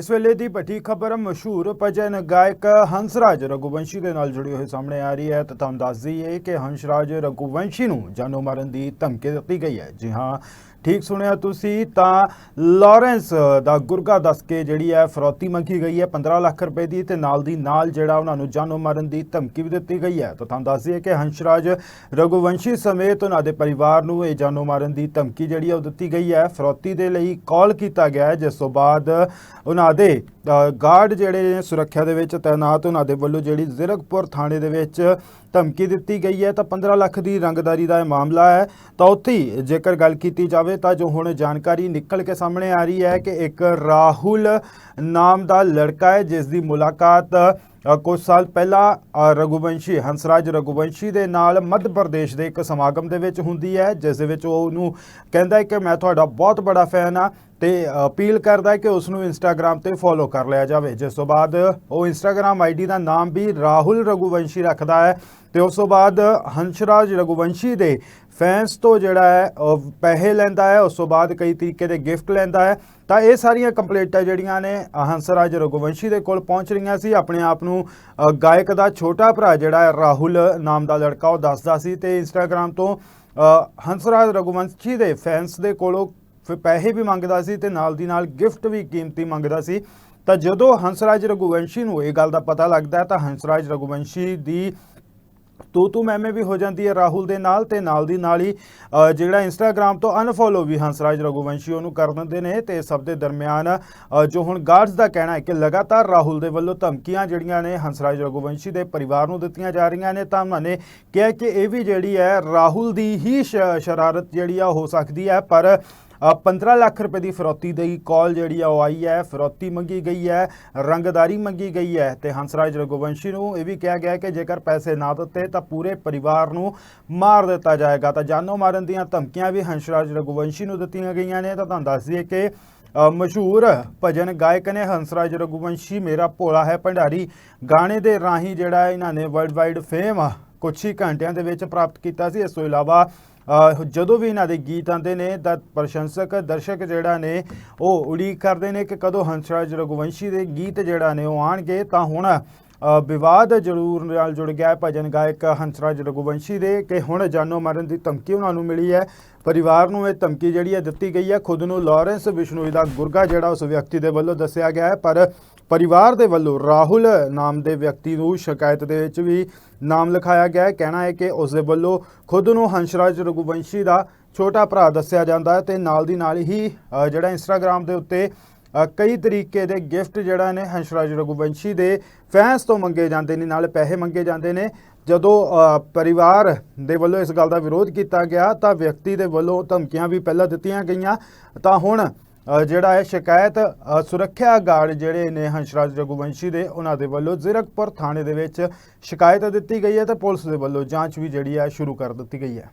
ਇਸ ਵੇਲੇ ਦੀ ਵੱਡੀ ਖਬਰ ਮਸ਼ਹੂਰ ਭਜਨ ਗਾਇਕ ਹੰਸਰਾਜ ਰਘੁਵੰਸ਼ੀ ਦੇ ਨਾਲ ਜੁੜੀ ਹੋਈ ਸਾਹਮਣੇ ਆ ਰਹੀ ਹੈ ਤਾਂ ਤੁਹਾਨੂੰ ਦੱਸ ਦਈਏ ਕਿ ਹੰਸਰਾਜ ਰਘੁਵੰਸ਼ੀ ਨੂੰ ਜਾਨੋਂ ਮਾਰਨ ਦੀ ਧਮਕੀ ਦਿੱਤੀ ਗਈ ਹੈ। ਜੀ ਹਾਂ ਠੀਕ ਸੁਣਿਆ ਤੁਸੀਂ ਤਾਂ ਲਾਰੈਂਸ ਦਾ ਗੁਰਗਾ ਦੱਸ ਕੇ ਜਿਹੜੀ ਹੈ ਫਰੌਤੀ ਮੰਗੀ ਗਈ ਹੈ 15 ਲੱਖ ਰੁਪਏ ਦੀ ਤੇ ਨਾਲ ਦੀ ਨਾਲ ਜਿਹੜਾ ਉਹਨਾਂ ਨੂੰ ਜਾਨੋਂ ਮਾਰਨ ਦੀ ਧਮਕੀ ਵੀ ਦਿੱਤੀ ਗਈ ਹੈ। ਤਾਂ ਤੁਹਾਨੂੰ ਦੱਸ ਦਈਏ ਕਿ ਹੰਸਰਾਜ ਰਘੁਵੰਸ਼ੀ ਸਮੇਤ ਉਹਨਾਂ ਦੇ ਪਰਿਵਾਰ ਨੂੰ ਇਹ ਜਾਨੋਂ ਮਾਰਨ ਦੀ ਧਮਕੀ ਜਿਹੜੀ ਹੈ ਉਹ ਦਿੱਤੀ ਗਈ ਹੈ। ਫਰੌਤੀ ਦੇ ਲਈ ਕਾਲ ਕੀਤਾ ਗਿਆ ਜਿਸ ਤੋਂ ਬਾਅਦ ਉਹਨਾਂ ਦੇ ਗਾਰਡ ਜਿਹੜੇ ਨੇ ਸੁਰੱਖਿਆ ਦੇ ਵਿੱਚ ਤਾਇਨਾਤ ਉਹਨਾਂ ਦੇ ਵੱਲੋਂ ਜਿਹੜੀ ਜ਼ਿਰਕਪੁਰ ਥਾਣੇ ਦੇ ਵਿੱਚ ਧਮਕੀ ਦਿੱਤੀ ਗਈ ਹੈ, ਤਾਂ 15 ਲੱਖ ਦੀ ਰੰਗਦਾਰੀ ਦਾ ਇਹ ਮਾਮਲਾ ਹੈ। ਤਾਂ ਉੱਥੇ ਜੇਕਰ ਗੱਲ ਕੀਤੀ ਜਾਵੇ ਤਾਂ ਜੋ ਹੁਣ ਜਾਣਕਾਰੀ ਨਿਕਲ ਕੇ ਸਾਹਮਣੇ ਆ ਰਹੀ ਹੈ ਕਿ ਇੱਕ ਰਾਹੁਲ ਨਾਮ ਦਾ ਲੜਕਾ ਹੈ, ਜਿਸ ਦੀ ਮੁਲਾਕਾਤ ਕੁਝ ਸਾਲ ਪਹਿਲਾਂ ਅ, ਰਘੁਵੰਸ਼ੀ ਹੰਸਰਾਜ ਰਘੁਵੰਸ਼ੀ ਦੇ ਨਾਲ ਮੱਧ ਪ੍ਰਦੇਸ਼ ਦੇ ਇੱਕ ਸਮਾਗਮ ਦੇ ਵਿੱਚ ਹੁੰਦੀ ਹੈ ਜਿਸ ਦੇ ਵਿੱਚ ਉਹ ਉਹਨੂੰ ਕਹਿੰਦਾ ਹੈ ਕਿ ਮੈਂ ਤੁਹਾਡਾ ਬਹੁਤ ਬੜਾ ਫੈਨ ਆ ਤੇ ਅਪੀਲ ਕਰਦਾ ਹੈ ਕਿ ਉਸ ਨੂੰ ਇੰਸਟਾਗ੍ਰam ਤੇ ਫੋਲੋ ਕਰ ਲਿਆ ਜਾਵੇ। ਜਿਸ ਤੋਂ ਬਾਅਦ ਉਹ ਇੰਸਟਾਗ੍ਰam ਆਈਡੀ ਦਾ ਨਾਮ ਵੀ ਰਾਹੁਲ ਰਘੁਵੰਸ਼ੀ ਰੱਖਦਾ ਹੈ। ਤੇ ਉਸ ਤੋਂ ਬਾਅਦ ਹੰਸਰਾਜ ਰਘੁਵੰਸ਼ੀ ਦੇ ਫੈਨਸ ਤੋਂ ਜਿਹੜਾ ਹੈ ਪੈਸੇ ਲੈਂਦਾ ਹੈ, ਉਸ ਤੋਂ ਬਾਅਦ ਕਈ ਤਰੀਕੇ ਦੇ ਗਿਫਟ ਲੈਂਦਾ ਹੈ। ਤਾਂ ਇਹ ਸਾਰੀਆਂ ਕੰਪਲੇਂਟਾਂ ਜਿਹੜੀਆਂ ਨੇ ਹੰਸਰਾਜ ਰਘੁਵੰਸ਼ੀ ਦੇ ਕੋਲ ਪਹੁੰਚ ਰਹੀਆਂ ਸੀ। ਆਪਣੇ ਆਪ ਨੂੰ ਗਾਇਕ ਦਾ ਛੋਟਾ ਭਰਾ ਜਿਹੜਾ ਹੈ, ਰਾਹੁਲ ਨਾਮ ਦਾ ਲੜਕਾ ਉਹ ਦੱਸਦਾ ਸੀ ਤੇ ਇੰਸਟਾਗ੍ਰam ਤੋਂ ਹੰਸਰਾਜ ਰਘੁਵੰਸ਼ੀ ਦੇ ਫੈਨਸ ਦੇ ਕੋਲੋਂ ਫਿਰ ਪੈਸੇ ਵੀ ਮੰਗਦਾ ਸੀ ਤੇ ਨਾਲ ਦੀ ਨਾਲ ਗਿਫਟ ਵੀ ਕੀਮਤੀ ਮੰਗਦਾ ਸੀ। ਤਾਂ ਜਦੋਂ ਹੰਸਰਾਜ ਰਘੁਵੰਸ਼ੀ ਨੂੰ ਇਹ ਗੱਲ ਦਾ ਪਤਾ ਲੱਗਦਾ ਤਾਂ ਹੰਸਰਾਜ ਰਘੁਵੰਸ਼ੀ ਦੀ ਤੂੰ ਤੂੰ ਮੈਮੇ ਵੀ ਹੋ ਜਾਂਦੀ ਹੈ ਰਾਹੁਲ ਦੇ ਨਾਲ ਤੇ ਨਾਲ ਦੀ ਨਾਲ ਹੀ ਜਿਹੜਾ ਇੰਸਟਾਗ੍ਰam ਤੋਂ ਅਨਫੋਲੋ ਵੀ ਹੰਸਰਾਜ ਰਘੁਵੰਸ਼ੀ ਉਹਨੂੰ ਕਰ ਦਿੰਦੇ ਨੇ ਤੇ ਸਭ ਦੇ ਦਰਮਿਆਨ ਜੋ ਹੁਣ ਗਾਰਡਸ ਦਾ ਕਹਿਣਾ ਹੈ ਕਿ ਲਗਾਤਾਰ ਰਾਹੁਲ ਦੇ ਵੱਲੋਂ ਧਮਕੀਆਂ ਜਿਹੜੀਆਂ ਨੇ ਹੰਸਰਾਜ ਰਘੁਵੰਸ਼ੀ ਦੇ ਪਰਿਵਾਰ ਨੂੰ ਦਿੱਤੀਆਂ ਜਾ ਰਹੀਆਂ ਨੇ ਤਾਂ ਉਹਨਾਂ ਨੇ ਕਿਹਾ ਕਿ ਇਹ ਵੀ ਜਿਹੜੀ ਹੈ ਰਾਹੁਲ ਦੀ ਹੀ ਸ਼ਰਾਰਤ ਜਿਹੜੀ ਆ ਹੋ ਸਕਦੀ ਹੈ ਪਰ 15 ਲੱਖ ਰੁਪਏ ਦੀ ਫਰੌਤੀ ਦੀ ਕਾਲ ਜਿਹੜੀ ਆ, ਉਹ ਆਈ ਹੈ। ਫਰੌਤੀ ਮੰਗੀ ਗਈ ਹੈ, ਰੰਗਦਾਰੀ ਮੰਗੀ ਗਈ ਹੈ ਤੇ ਹੰਸਰਾਜ ਰਘੁਵੰਸ਼ੀ ਨੂੰ ਇਹ ਵੀ ਕਿਹਾ ਗਿਆ ਕਿ ਜੇਕਰ ਪੈਸੇ ਨਾ ਦਿੱਤੇ ਤਾਂ ਪੂਰੇ ਪਰਿਵਾਰ ਨੂੰ ਮਾਰ ਦਿੱਤਾ ਜਾਏਗਾ। ਤਾਂ ਜਾਨੋਂ ਮਾਰਨ ਦੀਆਂ ਧਮਕੀਆਂ ਵੀ ਹੰਸਰਾਜ ਰਘੁਵੰਸ਼ੀ ਨੂੰ ਦਿੱਤੀਆਂ ਗਈਆਂ ਨੇ। ਤਾਂ ਤੁਹਾਨੂੰ ਦੱਸ ਦਈਏ ਕਿ ਮਸ਼ਹੂਰ ਭਜਨ ਗਾਇਕ ਨੇ ਹੰਸਰਾਜ ਰਘੁਵੰਸ਼ੀ, ਮੇਰਾ ਭੋਲਾ ਹੈ ਭੰਡਾਰੀ, ਗਾਣੇ ਦੇ ਰਾਹੀਂ ਜਿਹੜਾ ਇਹਨਾਂ ਨੇ ਵਰਲਡ ਵਾਈਡ ਫੇਮ ਕੁਝ ਹੀ ਘੰਟਿਆਂ ਦੇ ਵਿੱਚ ਪ੍ਰਾਪਤ ਕੀਤਾ ਸੀ। ਇਸ ਤੋਂ ਇਲਾਵਾ ਜਦੋਂ ਵੀ ਇਹਨਾਂ ਦੇ ਗੀਤ ਆਉਂਦੇ ਨੇ ਤਾਂ ਪ੍ਰਸ਼ੰਸਕ, ਦਰਸ਼ਕ ਜਿਹੜਾ ਨੇ ਉਹ ਉਡੀਕ ਕਰਦੇ ਨੇ ਕਿ ਕਦੋਂ ਹੰਸਰਾਜ ਰਘੁਵੰਸ਼ੀ ਦੇ ਗੀਤ ਜਿਹੜਾ ਨੇ ਉਹ ਆਣਗੇ ਤਾਂ ਹੁਣ ਵਿਵਾਦ ਜ਼ਰੂਰ ਨਾਲ ਜੁੜ ਗਿਆ ਹੈ ਭਜਨ ਗਾਇਕ ਹੰਸਰਾਜ ਰਘੁਵੰਸ਼ੀ ਦੇ ਕਿ ਹੁਣ ਜਾਨੋ ਮਾਰਨ ਦੀ ਧਮਕੀ ਉਹਨਾਂ ਨੂੰ ਮਿਲੀ ਹੈ। ਪਰਿਵਾਰ ਨੂੰ ਇਹ ਧਮਕੀ ਜਿਹੜੀ ਹੈ ਦਿੱਤੀ ਗਈ ਹੈ। ਖੁਦ ਨੂੰ ਲਾਰੈਂਸ ਬਿਸ਼ਨੋਈ ਦਾ ਗੁਰਗਾ ਜਿਹੜਾ ਉਸ ਵਿਅਕਤੀ ਦੇ ਵੱਲੋਂ ਦੱਸਿਆ ਗਿਆ ਹੈ, ਪਰ ਪਰਿਵਾਰ ਦੇ ਵੱਲੋਂ ਰਾਹੁਲ ਨਾਮ ਦੇ ਵਿਅਕਤੀ ਨੂੰ ਸ਼ਿਕਾਇਤ ਦੇ ਵਿੱਚ ਵੀ ਨਾਮ ਲਿਖਾਇਆ ਗਿਆ ਹੈ। ਕਹਿਣਾ ਹੈ ਕਿ ਉਸ ਦੇ ਵੱਲੋਂ ਖੁਦ ਨੂੰ ਹੰਸਰਾਜ ਰਘੁਵੰਸ਼ੀ ਦਾ ਛੋਟਾ ਭਰਾ ਦੱਸਿਆ ਜਾਂਦਾ ਹੈ ਤੇ ਨਾਲ ਦੀ ਨਾਲ ਹੀ ਜਿਹੜਾ ਇੰਸਟਾਗ੍ਰam ਦੇ ਉੱਤੇ ਕਈ ਤਰੀਕੇ ਦੇ ਗਿਫਟ ਜਿਹੜਾ ਨੇ ਹੰਸਰਾਜ ਰਘੁਵੰਸ਼ੀ ਦੇ ਫੈਨਸ ਤੋਂ ਮੰਗੇ ਜਾਂਦੇ ਨੇ, ਨਾਲ ਪੈਸੇ ਮੰਗੇ ਜਾਂਦੇ ਨੇ। ਜਦੋਂ ਪਰਿਵਾਰ ਦੇ ਵੱਲੋਂ ਇਸ ਗੱਲ ਦਾ ਵਿਰੋਧ ਕੀਤਾ ਗਿਆ ਤਾਂ ਵਿਅਕਤੀ ਦੇ ਵੱਲੋਂ ਧਮਕੀਆਂ ਵੀ ਪਹਿਲਾਂ ਦਿੱਤੀਆਂ ਗਈਆਂ। ਤਾਂ ਹੁਣ ਜਿਹੜਾ ਹੈ ਸ਼ਿਕਾਇਤ ਸੁਰੱਖਿਆ ਗਾਰਡ ਜਿਹੜੇ ਨੇ ਹੰਸਰਾਜ ਰਘੁਵੰਸ਼ੀ ਦੇ, ਉਹਨਾਂ ਦੇ ਵੱਲੋਂ ਜ਼ਿਰਕਪੁਰ ਥਾਣੇ ਦੇ ਵਿੱਚ ਸ਼ਿਕਾਇਤ ਦਿੱਤੀ ਗਈ ਹੈ ਤੇ ਪੁਲਿਸ ਦੇ ਵੱਲੋਂ ਜਾਂਚ ਵੀ ਜਿਹੜੀ ਹੈ ਸ਼ੁਰੂ ਕਰ ਦਿੱਤੀ ਗਈ ਹੈ।